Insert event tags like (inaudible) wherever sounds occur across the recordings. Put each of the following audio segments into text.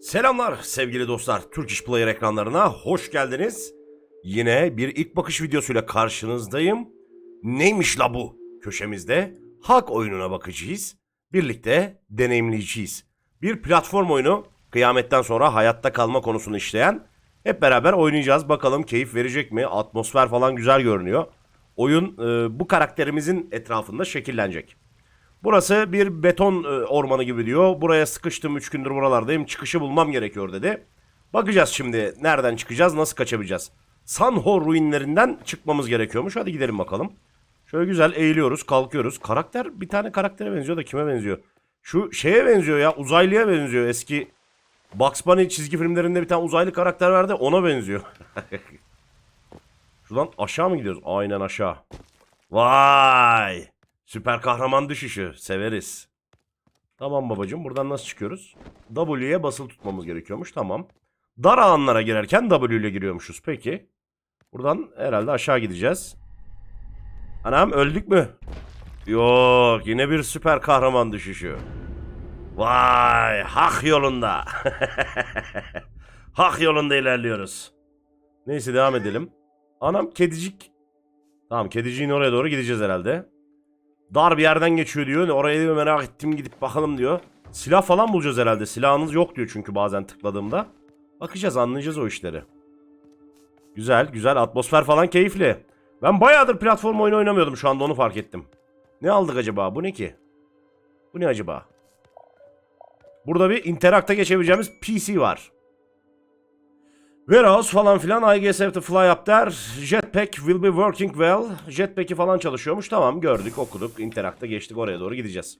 Selamlar sevgili dostlar. Turkish Player ekranlarına hoş geldiniz. Yine bir ilk bakış videosuyla karşınızdayım. Neymiş la bu? Köşemizde hak oyununa bakacağız. Birlikte deneyimleyeceğiz. Bir platform oyunu kıyametten sonra hayatta kalma konusunu işleyen. Hep beraber oynayacağız. Bakalım keyif verecek mi? Atmosfer falan güzel görünüyor. Oyun e, bu karakterimizin etrafında şekillenecek. Burası bir beton e, ormanı gibi diyor. Buraya sıkıştım 3 gündür buralardayım. Çıkışı bulmam gerekiyor dedi. Bakacağız şimdi nereden çıkacağız, nasıl kaçabileceğiz. Sanho ruinlerinden çıkmamız gerekiyormuş. Hadi gidelim bakalım. Şöyle güzel eğiliyoruz, kalkıyoruz. Karakter bir tane karaktere benziyor da kime benziyor? Şu şeye benziyor ya, uzaylıya benziyor. Eski Bugs Bunny çizgi filmlerinde bir tane uzaylı karakter vardı, ona benziyor. (laughs) Şuradan aşağı mı gidiyoruz? Aynen aşağı. Vay! Süper kahraman düşüşü. Severiz. Tamam babacığım. Buradan nasıl çıkıyoruz? W'ye basılı tutmamız gerekiyormuş. Tamam. Dar alanlara girerken W ile giriyormuşuz. Peki. Buradan herhalde aşağı gideceğiz. Anam öldük mü? Yok. Yine bir süper kahraman düşüşü. Vay. Hak yolunda. (laughs) hak yolunda ilerliyoruz. Neyse devam edelim. Anam kedicik. Tamam kediciğin oraya doğru gideceğiz herhalde. Dar bir yerden geçiyor diyor. Oraya da merak ettim gidip bakalım diyor. Silah falan bulacağız herhalde. Silahınız yok diyor çünkü bazen tıkladığımda. Bakacağız anlayacağız o işleri. Güzel güzel atmosfer falan keyifli. Ben bayağıdır platform oyunu oynamıyordum şu anda onu fark ettim. Ne aldık acaba? Bu ne ki? Bu ne acaba? Burada bir interakta geçebileceğimiz PC var. Warehouse falan filan I have to fly up there. Jetpack will be working well. Jetpack'i falan çalışıyormuş. Tamam gördük okuduk. Interakta geçtik oraya doğru gideceğiz.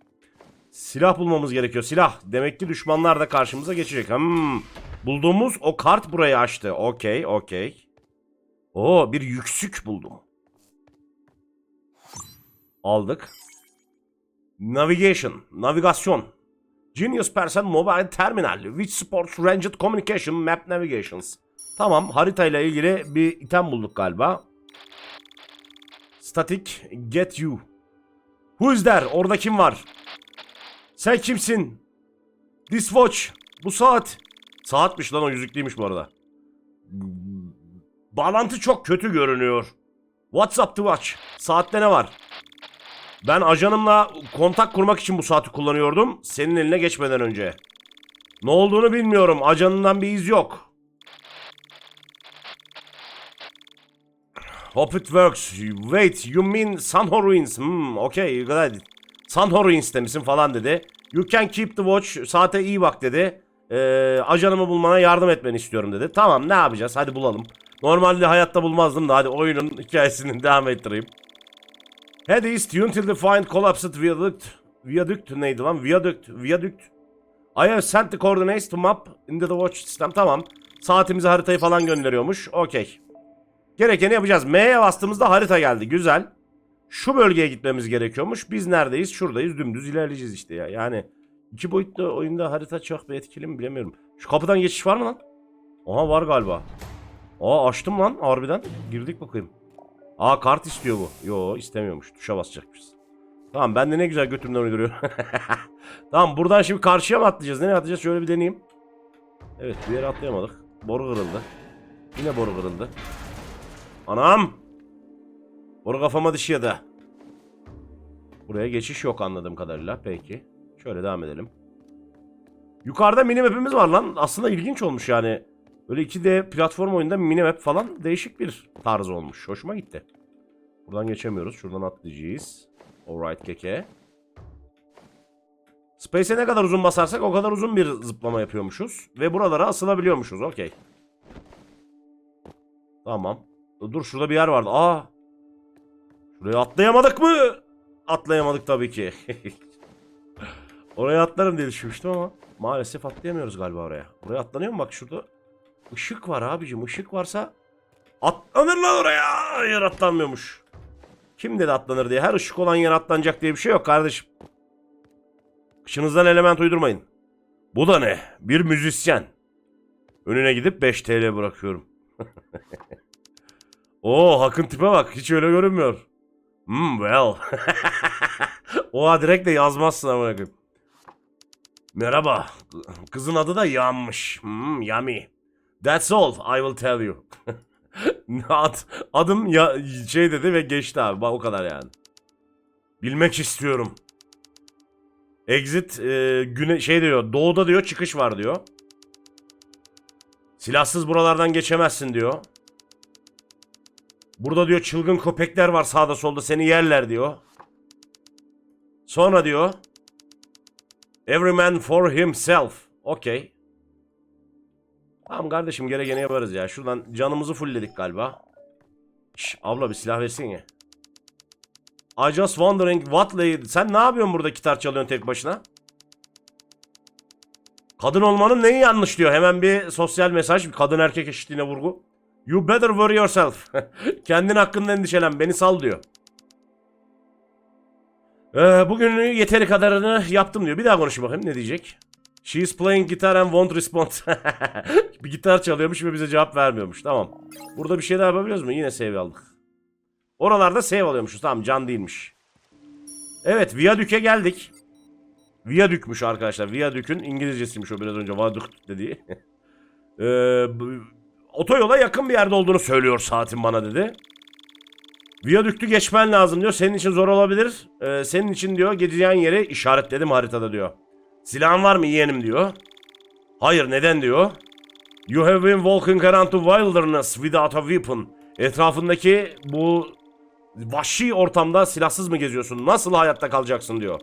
Silah bulmamız gerekiyor. Silah. Demek ki düşmanlar da karşımıza geçecek. Hmm. Bulduğumuz o kart burayı açtı. Okey okey. Oo bir yüksük buldum. Aldık. Navigation. Navigasyon. Genius Person Mobile Terminal. Which supports Ranged Communication Map Navigations. Tamam haritayla ilgili bir item bulduk galiba. Static Get You. Who is there? Orada kim var? Sen kimsin? This watch. Bu saat. Saatmiş lan o yüzük değilmiş bu arada. Bağlantı çok kötü görünüyor. What's up to watch? Saatte ne var? Ben ajanımla kontak kurmak için bu saati kullanıyordum. Senin eline geçmeden önce. Ne olduğunu bilmiyorum. Ajanından bir iz yok. Hope it works. Wait, you mean Sanho Ruins? Hmm, okay, you it. Sanho Ruins'te misin falan dedi. You can keep the watch. Saate iyi bak dedi. Ee, ajanımı bulmana yardım etmeni istiyorum dedi. Tamam ne yapacağız? Hadi bulalım. Normalde hayatta bulmazdım da hadi oyunun (laughs) hikayesini devam ettireyim. Head east until the find collapsed viaduct. Viaduct neydi lan? Viaduct. Viaduct. I have sent the coordinates to map into the watch system. Tamam. Saatimize haritayı falan gönderiyormuş. Okey. Gerekeni yapacağız. M'ye bastığımızda harita geldi. Güzel. Şu bölgeye gitmemiz gerekiyormuş. Biz neredeyiz? Şuradayız. Dümdüz ilerleyeceğiz işte ya. Yani iki boyutlu oyunda harita çok bir etkili mi bilemiyorum. Şu kapıdan geçiş var mı lan? Aha var galiba. Aa açtım lan harbiden. Girdik bakayım. Aa kart istiyor bu. Yo istemiyormuş. Tuşa basacakmışız. Tamam ben de ne güzel götümden uyduruyor. (laughs) tamam buradan şimdi karşıya mı atlayacağız? Nereye atlayacağız? Şöyle bir deneyeyim. Evet bir yere atlayamadık. Boru kırıldı. Yine boru kırıldı. Anam! Boru kafama düşüyor da. Buraya geçiş yok anladığım kadarıyla. Peki. Şöyle devam edelim. Yukarıda minimap'imiz var lan. Aslında ilginç olmuş yani. Böyle 2D platform oyunda minimap falan değişik bir tarz olmuş. Hoşuma gitti. Buradan geçemiyoruz. Şuradan atlayacağız. Alright keke. Space'e ne kadar uzun basarsak o kadar uzun bir zıplama yapıyormuşuz. Ve buralara asılabiliyormuşuz. Okey. Tamam. Dur şurada bir yer vardı. Aa. Şuraya atlayamadık mı? Atlayamadık tabii ki. (laughs) oraya atlarım diye düşünmüştüm ama maalesef atlayamıyoruz galiba oraya. Buraya atlanıyor mu? Bak şurada ışık var abicim. Işık varsa atlanır lan oraya. Yer atlanmıyormuş. Kim dedi atlanır diye. Her ışık olan yer atlanacak diye bir şey yok kardeşim. Kışınızdan element uydurmayın. Bu da ne? Bir müzisyen. Önüne gidip 5 TL bırakıyorum. (laughs) Oo Hak'ın tipe bak. Hiç öyle görünmüyor. Hmm well. (laughs) Oha direkt de yazmazsın koyayım. Merhaba. Kızın adı da Yam'mış. Hmm, yummy. That's all I will tell you. (laughs) Ad, adım ya şey dedi ve geçti abi. Bak o kadar yani. Bilmek istiyorum. Exit e, güne şey diyor. Doğuda diyor çıkış var diyor. Silahsız buralardan geçemezsin diyor. Burada diyor çılgın köpekler var sağda solda seni yerler diyor. Sonra diyor Every man for himself. Okey. Tamam kardeşim gerekeni yaparız ya. Şuradan canımızı fullledik galiba. Şş, abla bir silah versin ya. I just wondering what lady... Sen ne yapıyorsun burada gitar çalıyorsun tek başına? Kadın olmanın neyi yanlış diyor. Hemen bir sosyal mesaj. Kadın erkek eşitliğine vurgu. You better worry yourself. (laughs) Kendin hakkında endişelen. Beni sal diyor. Ee, bugün yeteri kadarını yaptım diyor. Bir daha konuşayım bakayım ne diyecek. She is playing guitar and won't respond. (laughs) bir gitar çalıyormuş ve bize cevap vermiyormuş. Tamam. Burada bir şey daha yapabiliyoruz mu? Yine save aldık. Oralarda save alıyormuşuz. Tamam can değilmiş. Evet Viyadük'e geldik. Viyadükmüş arkadaşlar. Viyadük'ün İngilizcesiymiş o biraz önce Vaduk dediği. (laughs) ee, otoyola yakın bir yerde olduğunu söylüyor saatin bana dedi. Viyadüktü geçmen lazım diyor. Senin için zor olabilir. Ee, senin için diyor gideceğin yeri işaretledim haritada diyor. Silahın var mı yeğenim diyor. Hayır neden diyor. You have been walking around the wilderness without a weapon. Etrafındaki bu vahşi ortamda silahsız mı geziyorsun? Nasıl hayatta kalacaksın diyor.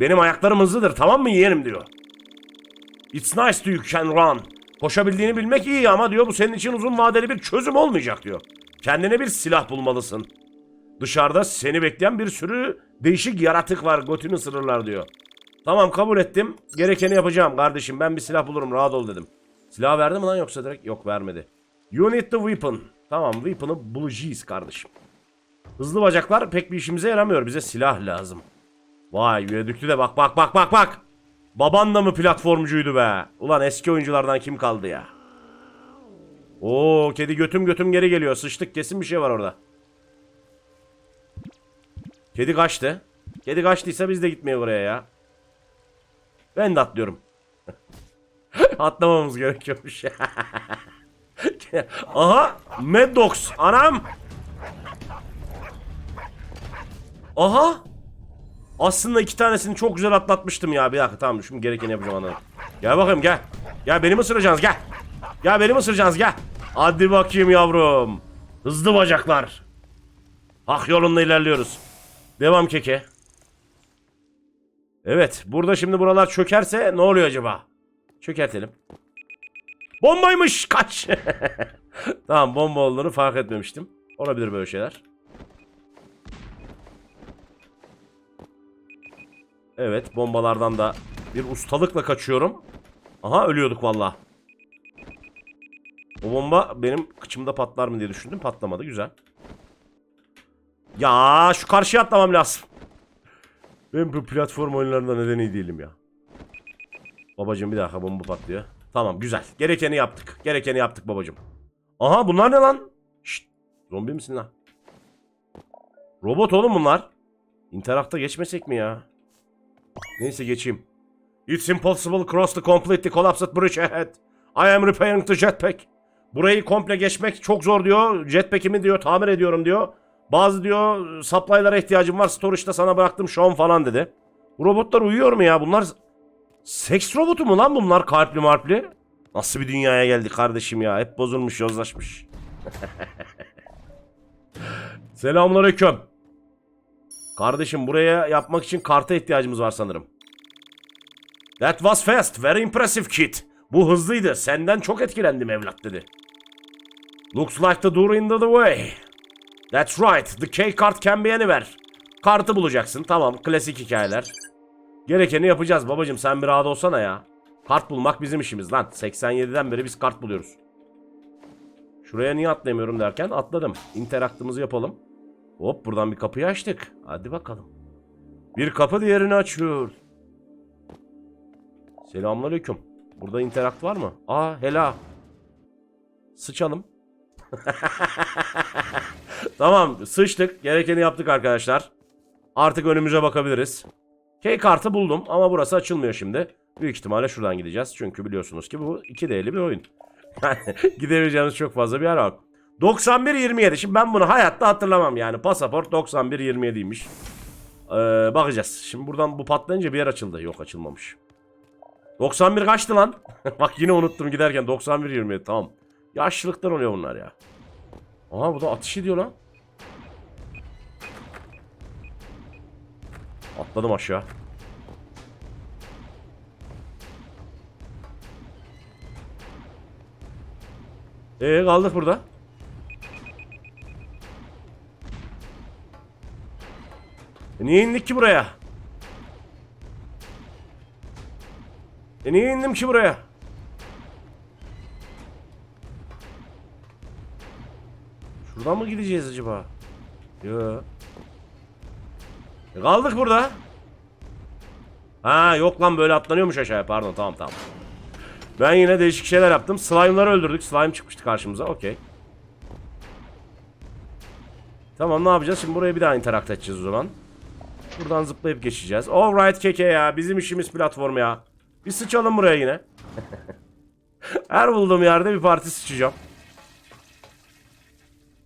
Benim ayaklarım hızlıdır tamam mı yeğenim diyor. It's nice to you can run. Koşabildiğini bilmek iyi ama diyor bu senin için uzun vadeli bir çözüm olmayacak diyor. Kendine bir silah bulmalısın. Dışarıda seni bekleyen bir sürü değişik yaratık var götünü ısırırlar diyor. Tamam kabul ettim. Gerekeni yapacağım kardeşim. Ben bir silah bulurum rahat ol dedim. Silah verdi mi lan yoksa direkt? Yok vermedi. You need the weapon. Tamam weapon'ı bulacağız kardeşim. Hızlı bacaklar pek bir işimize yaramıyor. Bize silah lazım. Vay Viyadüktü de bak bak bak bak bak. Baban da mı platformcuydu be? Ulan eski oyunculardan kim kaldı ya? Oo kedi götüm götüm geri geliyor. Sıçtık kesin bir şey var orada. Kedi kaçtı. Kedi kaçtıysa biz de gitmeye oraya ya. Ben de atlıyorum. (laughs) Atlamamız gerekiyormuş. (laughs) Aha! Mad Dogs. Anam! Aha! Aslında iki tanesini çok güzel atlatmıştım ya. Bir dakika tamam şimdi gerekeni yapacağım anladım. Gel bakayım gel. Gel beni mi ısıracaksınız gel. Gel beni mi ısıracaksınız gel. Hadi bakayım yavrum. Hızlı bacaklar. Hak yolunda ilerliyoruz. Devam keke. Evet burada şimdi buralar çökerse ne oluyor acaba? Çökertelim. Bombaymış kaç. (laughs) tamam bomba olduğunu fark etmemiştim. Olabilir böyle şeyler. Evet bombalardan da bir ustalıkla kaçıyorum. Aha ölüyorduk valla. O bomba benim kıçımda patlar mı diye düşündüm. Patlamadı güzel. Ya şu karşıya atlamam lazım. Ben bu platform oyunlarında neden iyi değilim ya. Babacım bir dakika bomba patlıyor. Tamam güzel. Gerekeni yaptık. Gerekeni yaptık babacım. Aha bunlar ne lan? Şşt. Zombi misin lan? Robot oğlum bunlar. İnterakta geçmesek mi ya? Neyse geçeyim. It's impossible cross the completely collapsed bridge ahead. I am repairing the jetpack. Burayı komple geçmek çok zor diyor. Jetpack'imi diyor tamir ediyorum diyor. Bazı diyor supply'lara ihtiyacım var. Storage'da sana bıraktım şu an falan dedi. Robotlar uyuyor mu ya? Bunlar seks robotu mu lan bunlar kalpli marpli? Nasıl bir dünyaya geldik kardeşim ya? Hep bozulmuş, yozlaşmış. (laughs) Selamünaleyküm. Kardeşim buraya yapmak için karta ihtiyacımız var sanırım. That was fast. Very impressive kid. Bu hızlıydı. Senden çok etkilendim evlat dedi. Looks like the door in the way. That's right. The key card can be anywhere. Kartı bulacaksın. Tamam. Klasik hikayeler. Gerekeni yapacağız babacım. Sen bir rahat olsana ya. Kart bulmak bizim işimiz lan. 87'den beri biz kart buluyoruz. Şuraya niye atlayamıyorum derken atladım. İnteraktımızı yapalım. Hop buradan bir kapıyı açtık. Hadi bakalım. Bir kapı diğerini açıyor. Selamünaleyküm. Burada interakt var mı? Aa hela. Sıçalım. (laughs) tamam sıçtık. Gerekeni yaptık arkadaşlar. Artık önümüze bakabiliriz. Key kartı buldum ama burası açılmıyor şimdi. Büyük ihtimalle şuradan gideceğiz. Çünkü biliyorsunuz ki bu 2D'li bir oyun. (laughs) Gidebileceğimiz çok fazla bir yer yok. 91-27. Şimdi ben bunu hayatta hatırlamam yani. Pasaport 91-27'ymiş. Ee, bakacağız. Şimdi buradan bu patlayınca bir yer açıldı. Yok açılmamış. 91 kaçtı lan? (laughs) Bak yine unuttum giderken 91-27 tamam. Yaşlılıktan oluyor bunlar ya. Aha bu da atış ediyor lan. Atladım aşağı. Ee kaldık burada. E niye indik ki buraya? E niye indim ki buraya? Şuradan mı gideceğiz acaba? Yo. E kaldık burada. Ha yok lan böyle atlanıyormuş aşağıya. Pardon tamam tamam. Ben yine değişik şeyler yaptım. Slime'ları öldürdük. Slime çıkmıştı karşımıza. Okey. Tamam ne yapacağız? Şimdi buraya bir daha interakt edeceğiz o zaman. Buradan zıplayıp geçeceğiz. Alright keke ya. Bizim işimiz platform ya. Bir sıçalım buraya yine. (laughs) Her bulduğum yerde bir parti sıçacağım.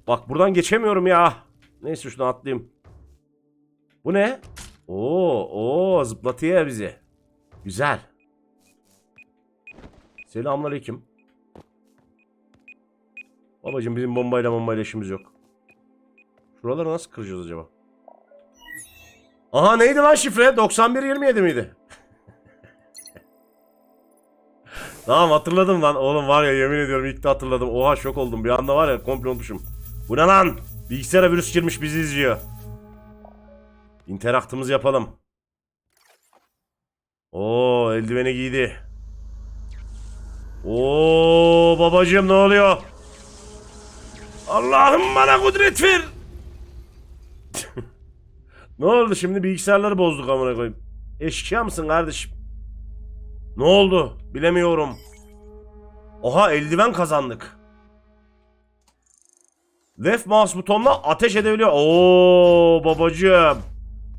Bak buradan geçemiyorum ya. Neyse şunu atlayayım. Bu ne? Oo, oo zıplatıyor bizi. Güzel. Selamünaleyküm. Babacım bizim bombayla bombayla işimiz yok. Şuraları nasıl kıracağız acaba? Aha neydi lan şifre? 9127 miydi? tamam hatırladım lan. Oğlum var ya yemin ediyorum ilk de hatırladım. Oha şok oldum. Bir anda var ya komple unutmuşum. Bu ne lan? Bilgisayara virüs girmiş bizi izliyor. İnteraktımızı yapalım. Oo eldiveni giydi. Oo babacığım ne oluyor? Allah'ım bana kudret ver. Ne oldu şimdi bilgisayarları bozduk amına koyayım. Eşkıya mısın kardeşim? Ne oldu? Bilemiyorum. Oha eldiven kazandık. Left mouse butonla ateş edebiliyor. Oo babacığım.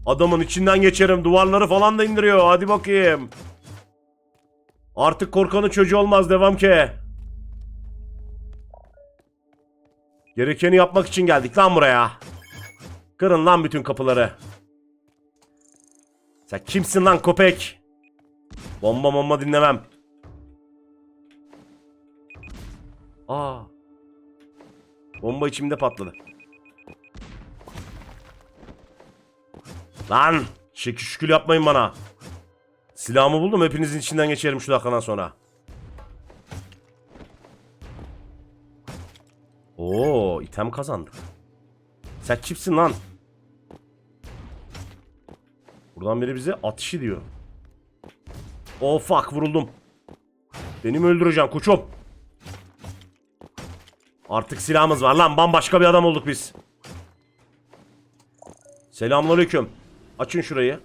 Adamın içinden geçerim. Duvarları falan da indiriyor. Hadi bakayım. Artık korkanın çocuğu olmaz. Devam ki. Gerekeni yapmak için geldik lan buraya. Kırın lan bütün kapıları. Sen kimsin lan köpek? Bomba bomba dinlemem. Aa. Bomba içimde patladı. Lan! Şekil yapmayın bana. Silahımı buldum hepinizin içinden geçerim şu dakikadan sonra. Oo, item kazandık. Sen kimsin lan? Buradan biri bize atış ediyor. Oh fuck vuruldum. Beni mi öldüreceksin koçum? Artık silahımız var lan bambaşka bir adam olduk biz. Selamünaleyküm. Açın şurayı.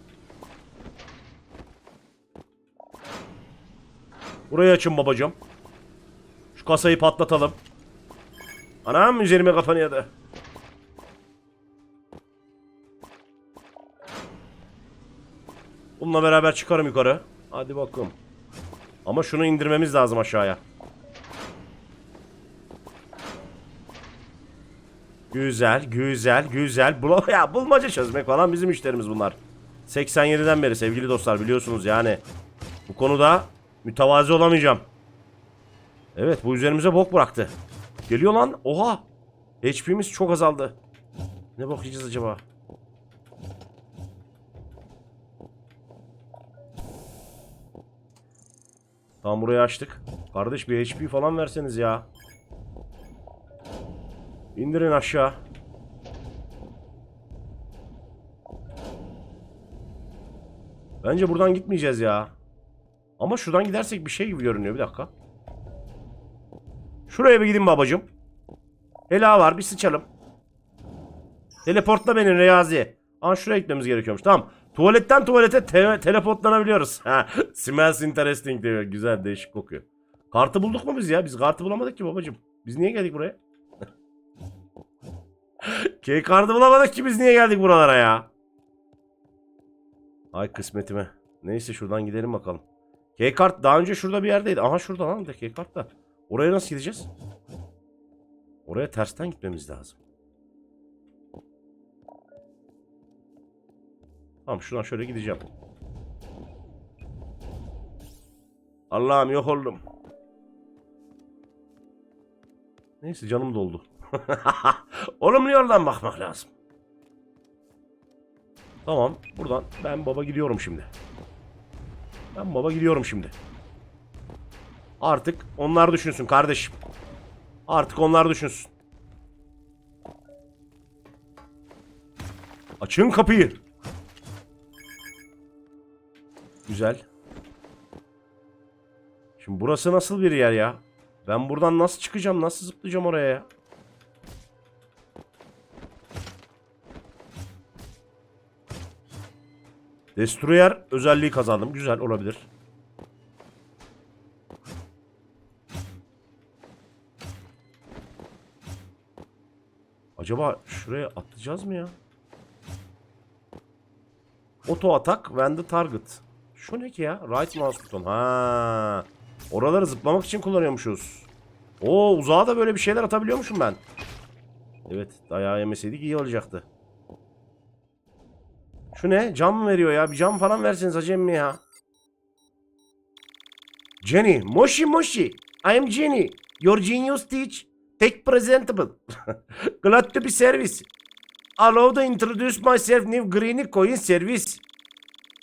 Burayı açın babacığım. Şu kasayı patlatalım. Anam üzerime kafanı yadı. Bununla beraber çıkarım yukarı. Hadi bakalım. Ama şunu indirmemiz lazım aşağıya. Güzel, güzel, güzel. Bula (laughs) ya bulmaca çözmek falan bizim işlerimiz bunlar. 87'den beri sevgili dostlar biliyorsunuz yani. Bu konuda mütevazi olamayacağım. Evet bu üzerimize bok bıraktı. Geliyor lan. Oha. HP'miz çok azaldı. Ne bakacağız acaba? Tamam burayı açtık. Kardeş bir HP falan verseniz ya. İndirin aşağı. Bence buradan gitmeyeceğiz ya. Ama şuradan gidersek bir şey gibi görünüyor. Bir dakika. Şuraya bir gidin babacım. Ela var bir sıçalım. Teleportla beni Reyazi. Aa şuraya gitmemiz gerekiyormuş. Tamam. Tuvaletten tuvalete te- teleportlanabiliyoruz. (laughs) Ha, Smells interesting diyor. Güzel değişik kokuyor. Kartı bulduk mu biz ya? Biz kartı bulamadık ki babacım. Biz niye geldik buraya? (laughs) Key kartı bulamadık ki biz niye geldik buralara ya? Ay kısmetime. Neyse şuradan gidelim bakalım. K-kart daha önce şurada bir yerdeydi. Aha şurada lan da K-kart da. Oraya nasıl gideceğiz? Oraya tersten gitmemiz lazım. Tamam şuradan şöyle gideceğim. Allah'ım yok oldum. Neyse canım doldu. (laughs) Olumlu yoldan bakmak lazım. Tamam buradan ben baba gidiyorum şimdi. Ben baba gidiyorum şimdi. Artık onlar düşünsün kardeşim. Artık onlar düşünsün. Açın kapıyı. Güzel. Şimdi burası nasıl bir yer ya? Ben buradan nasıl çıkacağım? Nasıl zıplayacağım oraya ya? Destroyer özelliği kazandım. Güzel olabilir. Acaba şuraya atlayacağız mı ya? Auto atak when target. Şu ne ki ya? Right mouse button. Ha. Oraları zıplamak için kullanıyormuşuz. Oo uzağa da böyle bir şeyler atabiliyormuşum ben. Evet dayağı yemeseydik iyi olacaktı. Şu ne? Cam mı veriyor ya? Bir cam falan verseniz acem mi ya? Jenny. Moshi Moshi. I am Jenny. Your genius teach. Take presentable. (laughs) Glad to be service. Allow to introduce myself new green coin service.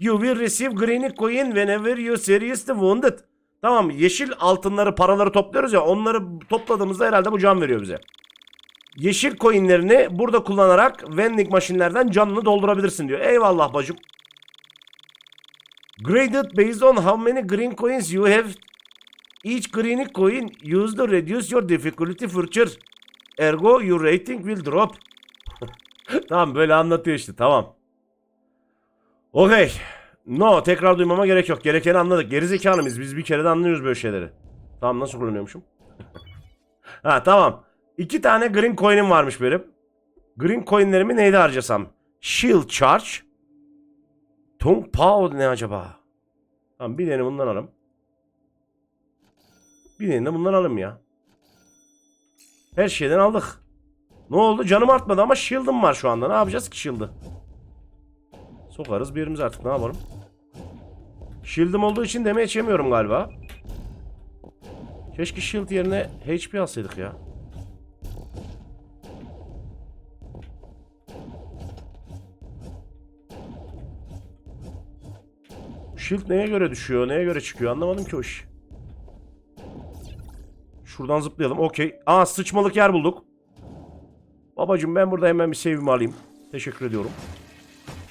You will receive green coin whenever you seriously wounded. Tamam yeşil altınları paraları topluyoruz ya onları topladığımızda herhalde bu can veriyor bize. Yeşil coinlerini burada kullanarak vending maşinlerden canını doldurabilirsin diyor. Eyvallah bacım. Graded based on how many green coins you have. Each green coin used to reduce your difficulty further. Ergo your rating will drop. (laughs) tamam böyle anlatıyor işte tamam. Okey. No tekrar duymama gerek yok. Gerekeni anladık. Gerizekalı mıyız? Biz bir kere de anlıyoruz böyle şeyleri. Tamam nasıl kullanıyormuşum? ha tamam. İki tane green coin'im varmış benim. Green coin'lerimi neyde harcasam? Shield charge. Tung Pao ne acaba? Tamam bir tane bundan alalım. Bir tane de bundan alalım ya. Her şeyden aldık. Ne oldu? Canım artmadı ama shield'ım var şu anda. Ne yapacağız ki shield'ı? Sokarız bir yerimize artık ne yapalım? Shield'ım olduğu için demeye yemiyorum galiba. Keşke shield yerine HP alsaydık ya. Shield neye göre düşüyor, neye göre çıkıyor anlamadım ki o iş. Şuradan zıplayalım. Okey. Aa sıçmalık yer bulduk. Babacım ben burada hemen bir save'imi alayım. Teşekkür ediyorum.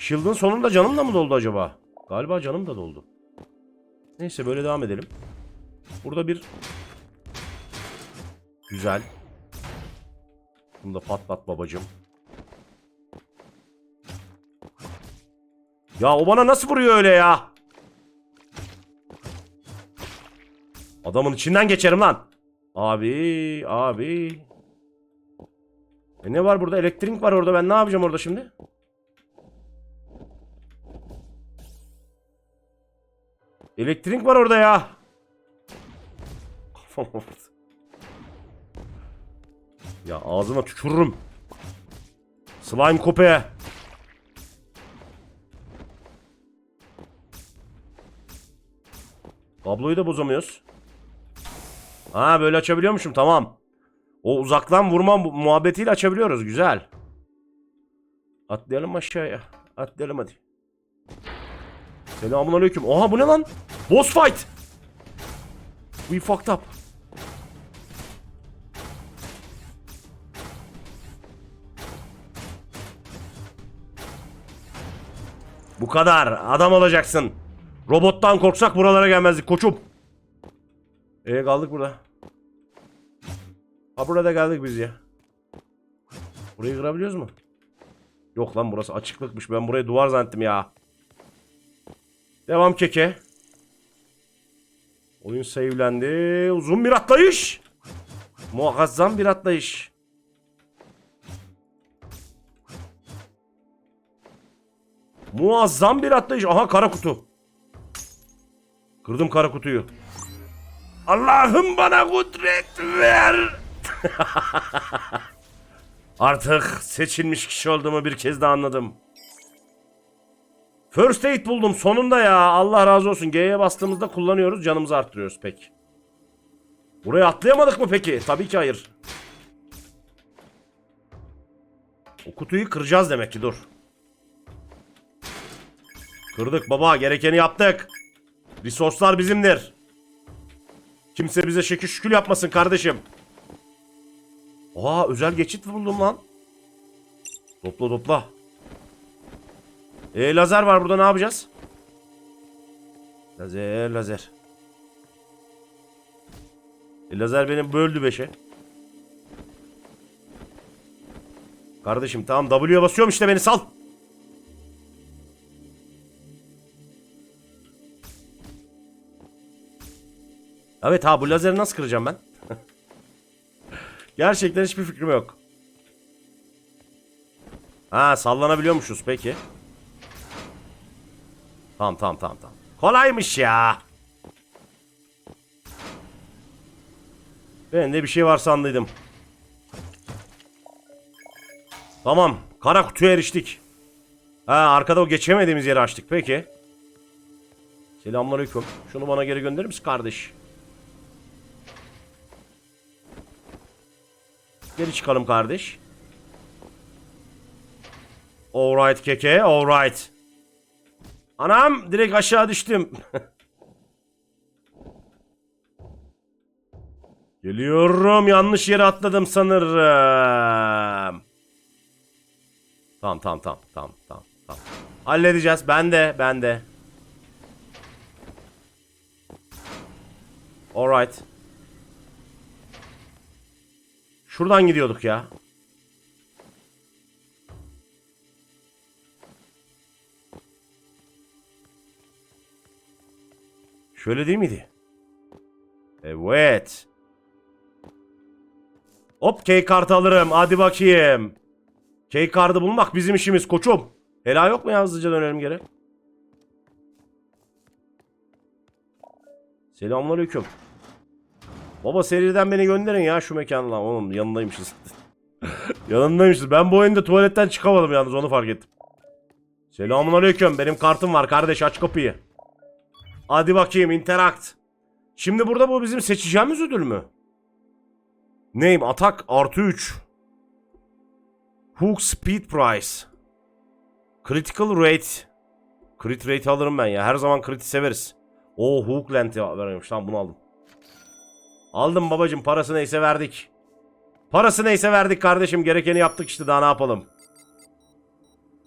Shield'ın sonunda canım da mı doldu acaba? Galiba canım da doldu. Neyse böyle devam edelim. Burada bir... Güzel. Bunu da patlat babacım. Ya o bana nasıl vuruyor öyle ya? Adamın içinden geçerim lan. Abi, abi. E ne var burada? Elektrik var orada. Ben ne yapacağım orada şimdi? Elektrik var orada ya. Kafam. (laughs) Ya ağzıma tükürürüm. Slime köpeğe. Kabloyu da bozamıyoruz. Ha böyle açabiliyormuşum tamam. O uzaktan vurma mu- muhabbetiyle açabiliyoruz güzel. Atlayalım aşağıya. Atlayalım hadi. Selamun aleyküm. Oha bu ne lan? Boss fight. We fucked up. Bu kadar. Adam olacaksın. Robottan korksak buralara gelmezdik koçum. E kaldık burada. Ha burada geldik biz ya. Burayı kırabiliyoruz mu? Yok lan burası açıklıkmış. Ben burayı duvar zannettim ya. Devam keke. Oyun save'lendi. Uzun bir atlayış. Muazzam bir atlayış. Muazzam bir atlayış. Aha kara kutu. Kırdım kara kutuyu. Allah'ım bana kudret ver. (laughs) Artık seçilmiş kişi olduğumu bir kez daha anladım. First aid buldum sonunda ya. Allah razı olsun. G'ye bastığımızda kullanıyoruz. Canımızı arttırıyoruz pek. Buraya atlayamadık mı peki? Tabii ki hayır. O kutuyu kıracağız demek ki dur. Kırdık baba gerekeni yaptık. Resource'lar bizimdir. Kimse bize şekil şükül yapmasın kardeşim. Aa özel geçit buldum lan. Topla topla. E lazer var burada ne yapacağız? Lazer lazer. E, lazer beni böldü beşe. Kardeşim tamam W'ye basıyorum işte beni sal. Evet ha bu lazeri nasıl kıracağım ben? (laughs) Gerçekten hiçbir fikrim yok. Ha sallanabiliyormuşuz peki. Tamam tamam tamam tamam. Kolaymış ya. Ben de bir şey var sandıydım. Tamam. Kara kutuya eriştik. Ha arkada o geçemediğimiz yeri açtık. Peki. Selamünaleyküm. Şunu bana geri gönderir misin kardeş? Geri çıkalım kardeş. Alright keke, alright. Anam direkt aşağı düştüm. (laughs) Geliyorum yanlış yere atladım sanırım. Tamam tamam tamam tamam tamam tamam. Halledeceğiz. Ben de ben de. Alright. Şuradan gidiyorduk ya. Şöyle değil miydi? Evet. Hop key kartı alırım. Hadi bakayım. Key kartı bulmak bizim işimiz koçum. Hela yok mu ya hızlıca dönelim geri. Selamünaleyküm. Baba seriden beni gönderin ya şu mekanla. Oğlum yanındaymışız. (laughs) yanındaymışız. Ben bu oyunda tuvaletten çıkamadım yalnız onu fark ettim. Selamünaleyküm. Benim kartım var kardeş aç kapıyı. Hadi bakayım interact. Şimdi burada bu bizim seçeceğimiz ödül mü? Name atak artı 3. Hook speed price. Critical rate. Crit rate alırım ben ya. Her zaman crit'i severiz. O hook lenti veriyormuş. Tamam bunu aldım. Aldım babacım parası neyse verdik. Parası neyse verdik kardeşim. Gerekeni yaptık işte daha ne yapalım.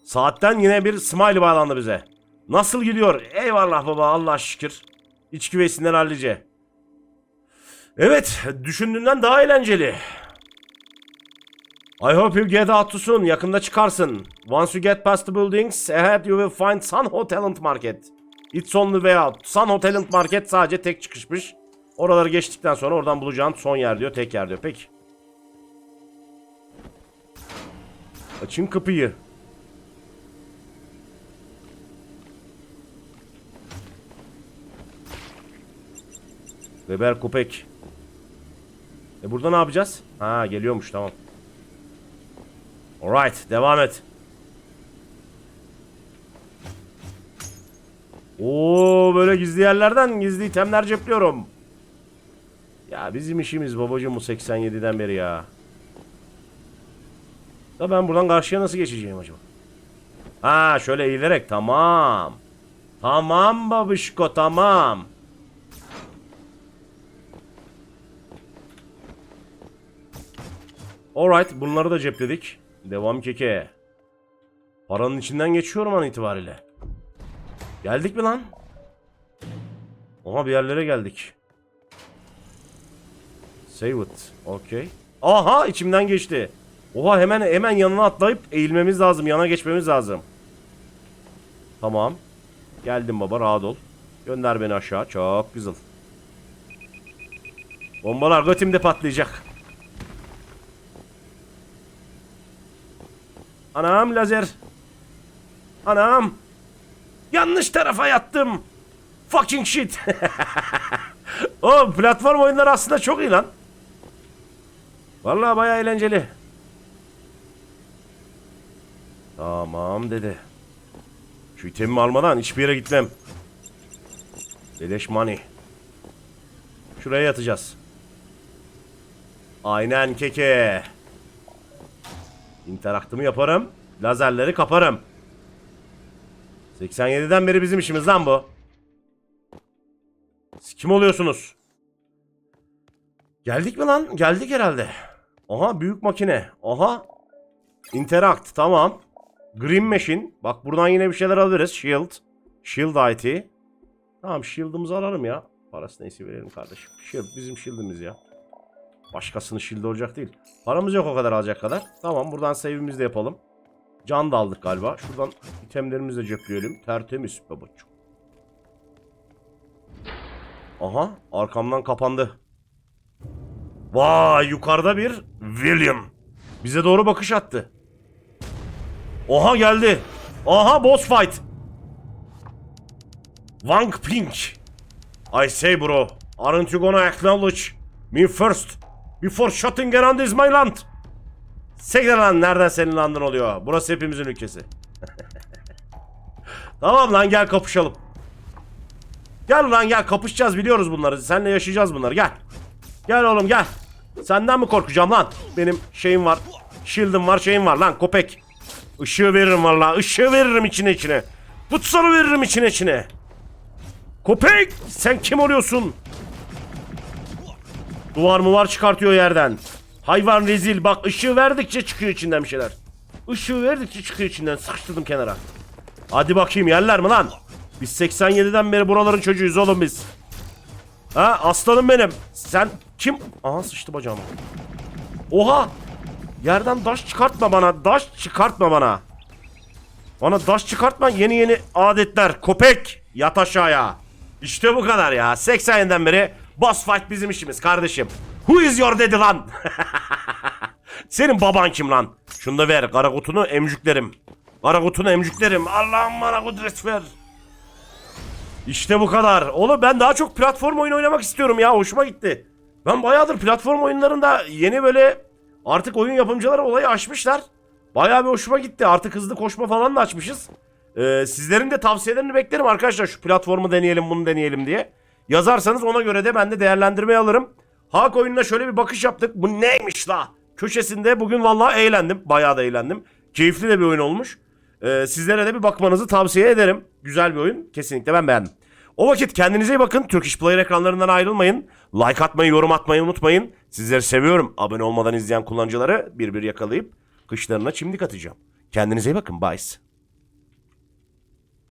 Saatten yine bir smile bağlandı bize. Nasıl gidiyor? Eyvallah baba Allah şükür. İç güveysinden hallice. Evet düşündüğünden daha eğlenceli. I hope you get out soon. Yakında çıkarsın. Once you get past the buildings ahead you will find Sun Talent Market. It's on the way out. Sun Talent Market sadece tek çıkışmış. Oraları geçtikten sonra oradan bulacağın son yer diyor. Tek yer diyor. Peki. Açın kapıyı. Weber Kopek. E burada ne yapacağız? Ha geliyormuş tamam. Alright devam et. Oo böyle gizli yerlerden gizli itemler cepliyorum. Ya bizim işimiz babacım bu 87'den beri ya. Da ben buradan karşıya nasıl geçeceğim acaba? Ha şöyle eğilerek tamam. Tamam babişko tamam. Alright bunları da cepledik. Devam keke. Paranın içinden geçiyorum an itibariyle. Geldik mi lan? Oha bir yerlere geldik. Save it. Okay. Aha içimden geçti. Oha hemen hemen yanına atlayıp eğilmemiz lazım. Yana geçmemiz lazım. Tamam. Geldim baba rahat ol. Gönder beni aşağı. Çok güzel. Bombalar götümde patlayacak. Anam lazer. Anam. Yanlış tarafa yattım. fucking shit. (laughs) o platform oyunları aslında çok iyi lan. Vallahi bayağı eğlenceli. Tamam dedi. Şu itemimi almadan hiçbir yere gitmem. Beleş money. Şuraya yatacağız. Aynen keke. İnteraktımı yaparım. Lazerleri kaparım. 87'den beri bizim işimiz lan bu. Siz kim oluyorsunuz? Geldik mi lan? Geldik herhalde. Aha büyük makine. Aha. Interact tamam. Green Machine. Bak buradan yine bir şeyler alırız. Shield. Shield IT. Tamam shield'ımızı alalım ya. Parası neyse verelim kardeşim. Shield bizim shield'imiz ya. Başkasının shield olacak değil. Paramız yok o kadar alacak kadar. Tamam buradan save'imizi de yapalım. Can da aldık galiba. Şuradan itemlerimizi de cepleyelim. Tertemiz babacığım. Aha arkamdan kapandı. Vay yukarıda bir William. Bize doğru bakış attı. Oha geldi. Aha boss fight. Wang Ping. I say bro, aren't you gonna acknowledge me first before shutting around is my land? Sekre lan nereden senin landın oluyor? Burası hepimizin ülkesi. (laughs) tamam lan gel kapışalım. Gel lan gel kapışacağız biliyoruz bunları. Seninle yaşayacağız bunları gel. Gel oğlum gel. Senden mi korkacağım lan? Benim şeyim var. Shield'ım var şeyim var lan köpek. Işığı veririm valla. Işığı veririm içine içine. Futsalı veririm içine içine. Köpek sen kim oluyorsun? Duvar mı var çıkartıyor yerden. Hayvan rezil bak ışığı verdikçe çıkıyor içinden bir şeyler. Işığı verdikçe çıkıyor içinden sıkıştırdım kenara. Hadi bakayım yerler mi lan? Biz 87'den beri buraların çocuğuyuz oğlum biz. Ha aslanım benim. Sen kim? Aha sıçtı bacağıma. Oha! Yerden daş çıkartma bana. Daş çıkartma bana. Bana daş çıkartma yeni yeni adetler. Köpek yat aşağıya. İşte bu kadar ya. 87'den beri boss fight bizim işimiz kardeşim. Who is your daddy lan? (laughs) Senin baban kim lan? Şunu da ver. Kara kutunu emcüklerim. Kara kutunu emcüklerim. Allah'ım bana kudret ver. İşte bu kadar. Oğlum ben daha çok platform oyunu oynamak istiyorum ya. Hoşuma gitti. Ben bayağıdır platform oyunlarında yeni böyle artık oyun yapımcıları olayı açmışlar. Bayağı bir hoşuma gitti. Artık hızlı koşma falan da açmışız. Ee, sizlerin de tavsiyelerini beklerim arkadaşlar. Şu platformu deneyelim bunu deneyelim diye. Yazarsanız ona göre de ben de değerlendirmeyi alırım. Hak oyununa şöyle bir bakış yaptık. Bu neymiş la? Köşesinde bugün vallahi eğlendim. Bayağı da eğlendim. Keyifli de bir oyun olmuş. Ee, sizlere de bir bakmanızı tavsiye ederim. Güzel bir oyun. Kesinlikle ben beğendim. O vakit kendinize iyi bakın. Turkish Player ekranlarından ayrılmayın. Like atmayı, yorum atmayı unutmayın. Sizleri seviyorum. Abone olmadan izleyen kullanıcıları bir bir yakalayıp kışlarına çimdik atacağım. Kendinize iyi bakın. Bye.